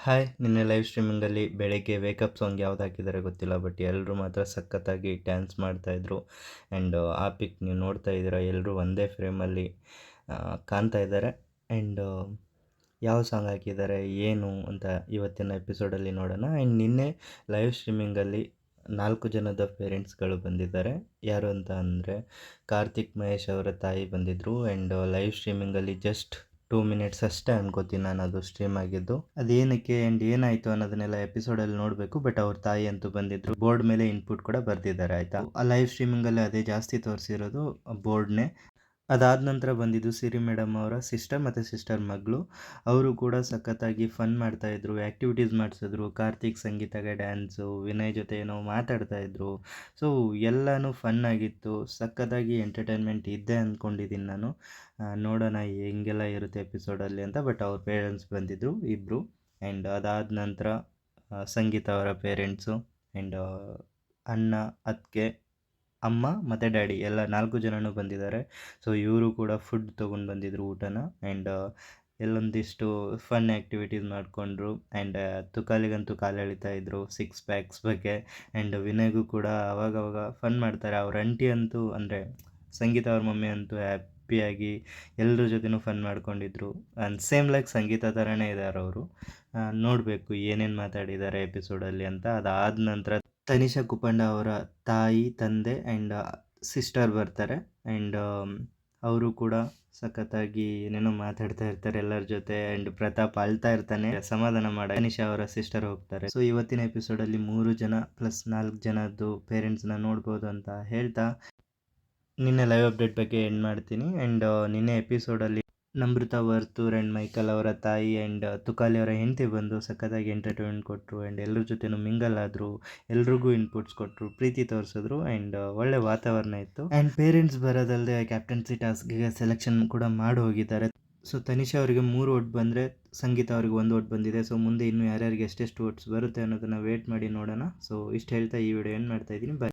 Hi, ನಿನ್ನೆ live ಸ್ಟ್ರೀಮಿಂಗಲ್ಲಿ ಬೆಳಗ್ಗೆ wake up song ಯಾವ್ದು ಹಾಕಿದ್ದಾರೆ ಗೊತ್ತಿಲ್ಲ ಬಟ್ ಎಲ್ಲರೂ ಮಾತ್ರ ಸಖತ್ತಾಗಿ ಡ್ಯಾನ್ಸ್ ಮಾಡ್ತಾಯಿದ್ರು ಆ್ಯಂಡ್ ಆ ಪಿಕ್ ನೀವು ನೋಡ್ತಾ ಇದ್ದೀರಾ ಎಲ್ಲರೂ ಒಂದೇ ಫ್ರೇಮಲ್ಲಿ ಕಾಣ್ತಾ ಇದ್ದಾರೆ. ಆ್ಯಂಡ್ ಯಾವ ಸಾಂಗ್ ಹಾಕಿದ್ದಾರೆ, ಏನು ಅಂತ ಇವತ್ತಿನ ಎಪಿಸೋಡಲ್ಲಿ ನೋಡೋಣ. ಆ್ಯಂಡ್ ನಿನ್ನೆ ಲೈವ್ ಸ್ಟ್ರೀಮಿಂಗಲ್ಲಿ ನಾಲ್ಕು ಜನದ ಪೇರೆಂಟ್ಸ್ಗಳು ಬಂದಿದ್ದಾರೆ. ಯಾರು ಅಂತ ಅಂದರೆ ಕಾರ್ತಿಕ್ ಮಹೇಶ್ ಅವರ ತಾಯಿ ಬಂದಿದ್ದರು ಆ್ಯಂಡ್ ಲೈವ್ ಸ್ಟ್ರೀಮಿಂಗಲ್ಲಿ ಜಸ್ಟ್ ಟೂ ಮಿನಿಟ್ಸ್ ಅಷ್ಟೇ ಅನ್ಕೋತೀನಿ ನಾನು, ಅದು ಸ್ಟ್ರೀಮ್ ಆಗಿದ್ದು. ಅದೇನಕ್ಕೆ ಆ್ಯಂಡ್ ಏನಾಯಿತು ಅನ್ನೋದನ್ನೆಲ್ಲ ಎಪಿಸೋಡಲ್ಲಿ ನೋಡಬೇಕು ಬಟ್ ಅವ್ರ ತಾಯಿ ಅಂತೂ ಬಂದಿದ್ರು. ಬೋರ್ಡ್ ಮೇಲೆ ಇನ್ಪುಟ್ ಕೂಡ ಬರ್ದಿದ್ದಾರೆ, ಆಯಿತಾ? ಆ ಲೈವ್ ಸ್ಟ್ರೀಮಿಂಗಲ್ಲಿ ಅದೇ ಜಾಸ್ತಿ ತೋರಿಸಿರೋದು ಬೋರ್ಡ್ನೇ ಅದಾದ ನಂತರ ಬಂದಿದ್ದು ಸಿರಿ ಮೇಡಮ್ ಅವರ ಸಿಸ್ಟರ್ ಮತ್ತು ಸಿಸ್ಟರ್ ಮಗಳು. ಅವರು ಕೂಡ ಸಖತ್ತಾಗಿ ಫನ್ ಮಾಡ್ತಾಯಿದ್ರು ಆ್ಯಕ್ಟಿವಿಟೀಸ್ ಮಾಡಿಸಿದ್ರು. ಕಾರ್ತಿಕ್ ಸಂಗೀತಗೆ ಡ್ಯಾನ್ಸು, ವಿನಯ್ ಜೊತೆ ಏನೋ ಮಾತಾಡ್ತಾಯಿದ್ರು ಸೊ, ಎಲ್ಲನೂ ಫನ್ ಆಗಿತ್ತು. ಸಖತ್ತಾಗಿ ಎಂಟರ್ಟೈನ್ಮೆಂಟ್ ಇದ್ದೆ ಅಂದ್ಕೊಂಡಿದ್ದೀನಿ ನಾನು. ನೋಡೋಣ ಹೆಂಗೆಲ್ಲ ಇರುತ್ತೆ ಎಪಿಸೋಡಲ್ಲಿ ಅಂತ. ಬಟ್ ಅವ್ರ ಪೇರೆಂಟ್ಸ್ ಬಂದಿದ್ದರು ಇಬ್ಬರು ಆ್ಯಂಡ್ ಅದಾದ ನಂತರ ಸಂಗೀತ ಅವರ ಪೇರೆಂಟ್ಸು ಆ್ಯಂಡ್ ಅಣ್ಣ ಅತ್ತಿಗೆ ಅಮ್ಮ ಮತ್ತು ಡ್ಯಾಡಿ ಎಲ್ಲ ನಾಲ್ಕು ಜನನೂ ಬಂದಿದ್ದಾರೆ. ಸೊ ಇವರು ಕೂಡ ಫುಡ್ ತೊಗೊಂಡು ಬಂದಿದ್ದರು ಊಟನ ಆ್ಯಂಡ್ ಎಲ್ಲೊಂದಿಷ್ಟು ಫನ್ ಆ್ಯಕ್ಟಿವಿಟೀಸ್ ಮಾಡಿಕೊಂಡ್ರು ಆ್ಯಂಡ್ ತುಕಾಲಿಗಂತೂ ಕಾಲು ಎಳಿತಾ ಇದ್ದರು ಸಿಕ್ಸ್ ಪ್ಯಾಕ್ಸ್ ಬಗ್ಗೆ ಆ್ಯಂಡ್ ವಿನಯ್ಗೂ ಕೂಡ ಅವಾಗವಾಗ ಫನ್ ಮಾಡ್ತಾರೆ. ಅವ್ರ ಅಂಟಿ ಅಂತೂ ಅಂದರೆ ಸಂಗೀತ ಅವ್ರ ಮಮ್ಮಿ ಅಂತೂ ಹ್ಯಾಪಿಯಾಗಿ ಎಲ್ಲರ ಜೊತೆನೂ ಫನ್ ಮಾಡ್ಕೊಂಡಿದ್ರು ಆ್ಯಂಡ್ ಸೇಮ್ ಲೈಕ್ ಸಂಗೀತ ಥರನೇ ಇದ್ದಾರೆ ಅವರು. ನೋಡಬೇಕು ಏನೇನು ಮಾತಾಡಿದ್ದಾರೆ ಎಪಿಸೋಡಲ್ಲಿ ಅಂತ ಅದಾದ ನಂತರ ತನಿಷಾ ಕುಪಂಡ ಅವರ ತಾಯಿ, ತಂದೆ ಆ್ಯಂಡ್ ಸಿಸ್ಟರ್ ಬರ್ತಾರೆ ಆ್ಯಂಡ್ ಅವರು ಕೂಡ ಸಖತ್ತಾಗಿ ಏನೇನೋ ಮಾತಾಡ್ತಾ ಇರ್ತಾರೆ ಎಲ್ಲರ ಜೊತೆ ಆ್ಯಂಡ್ ಪ್ರತಾಪ್ ಅಳ್ತಾ ಇರ್ತಾನೆ. ಸಮಾಧಾನ ಮಾಡ ತನಿಷಾ ಅವರ ಸಿಸ್ಟರ್ ಹೋಗ್ತಾರೆ. ಸೊ ಇವತ್ತಿನ ಎಪಿಸೋಡಲ್ಲಿ ಮೂರು ಜನ ಪ್ಲಸ್ ನಾಲ್ಕು ಜನದ್ದು ಪೇರೆಂಟ್ಸ್ನ ನೋಡ್ಬೋದು ಅಂತ ಹೇಳ್ತಾ ನಿನ್ನೆ ಲೈವ್ ಅಪ್ಡೇಟ್ ಬಗ್ಗೆ ಎಂಡ್ ಮಾಡ್ತೀನಿ ಆ್ಯಂಡ್ ನಿನ್ನೆ ಎಪಿಸೋಡಲ್ಲಿ ನಮೃತ ವರ್ತೂರ್ ಆ್ಯಂಡ್ ಮೈಕಲ್ ಅವರ ತಾಯಿ ಆ್ಯಂಡ್ ತುಕಾಲಿ ಅವರ ಹೆಂಡತಿ ಬಂದು ಸಖತ್ತಾಗಿ ಎಂಟರ್ಟೈನ್ಮೆಂಟ್ ಕೊಟ್ಟರು ಆ್ಯಂಡ್ ಎಲ್ಲರ ಜೊತೆನೂ ಮಿಂಗಲ್ ಆದರು, ಎಲ್ರಿಗೂ ಇನ್ಪುಟ್ಸ್ ಕೊಟ್ಟರು ಪ್ರೀತಿ ತೋರಿಸಿದ್ರು ಆ್ಯಂಡ್ ಒಳ್ಳೆ ವಾತಾವರಣ ಇತ್ತು. ಆ್ಯಂಡ್ ಪೇರೆಂಟ್ಸ್ ಬರೋದಲ್ಲದೆ ಕ್ಯಾಪ್ಟನ್ಸಿ ಟಾಸ್ಕ್ಗೆ ಸೆಲೆಕ್ಷನ್ ಕೂಡ ಮಾಡಿ ಹೋಗಿದ್ದಾರೆ. ಸೊ ತನಿಷಾ ಅವರಿಗೆ ಮೂರು ಓಟ್ ಬಂದರೆ, ಸಂಗೀತ ಅವರಿಗೆ ಒಂದು ಓಟ್ ಬಂದಿದೆ. ಸೊ ಮುಂದೆ ಇನ್ನೂ ಯಾರ್ಯಾರಿಗೆ ಎಷ್ಟೆಷ್ಟು ಓಟ್ಸ್ ಬರುತ್ತೆ ಅನ್ನೋದನ್ನು ವೇಟ್ ಮಾಡಿ ನೋಡೋಣ. ಸೊ ಇಷ್ಟು ಹೇಳ್ತಾ ಈ ವಿಡಿಯೋ ಏನು ಮಾಡ್ತಾ ಇದ್ದೀನಿ. ಬಾಯ್